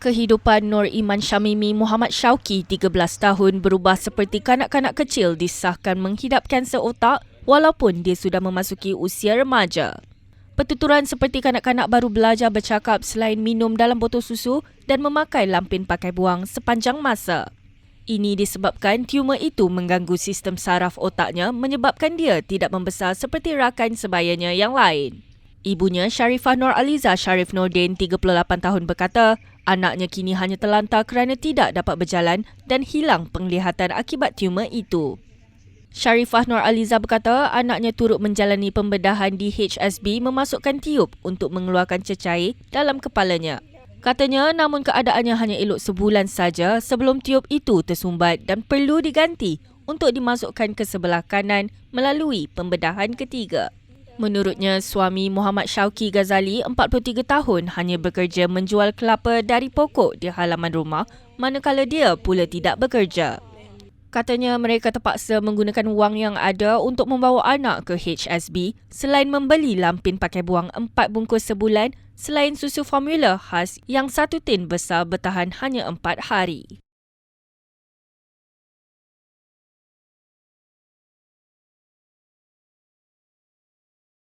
Kehidupan Nur Iman Syamimi Muhammad Syauki 13 tahun berubah seperti kanak-kanak kecil disahkan menghidap kanser otak walaupun dia sudah memasuki usia remaja. Pertuturan seperti kanak-kanak baru belajar bercakap selain minum dalam botol susu dan memakai lampin pakai buang sepanjang masa. Ini disebabkan tumor itu mengganggu sistem saraf otaknya menyebabkan dia tidak membesar seperti rakan sebayanya yang lain. Ibunya Sharifah Nur Aliza Sharif Nordin 38 tahun berkata, anaknya kini hanya terlantar kerana tidak dapat berjalan dan hilang penglihatan akibat tumor itu. Sharifah Nur Aliza berkata anaknya turut menjalani pembedahan di HSB memasukkan tiup untuk mengeluarkan cecair dalam kepalanya. Katanya namun keadaannya hanya elok sebulan saja sebelum tiup itu tersumbat dan perlu diganti untuk dimasukkan ke sebelah kanan melalui pembedahan ketiga. Menurutnya, suami Muhammad Syauki Ghazali, 43 tahun, hanya bekerja menjual kelapa dari pokok di halaman rumah manakala dia pula tidak bekerja. Katanya mereka terpaksa menggunakan wang yang ada untuk membawa anak ke HSB selain membeli lampin pakai buang empat bungkus sebulan selain susu formula khas yang satu tin besar bertahan hanya empat hari.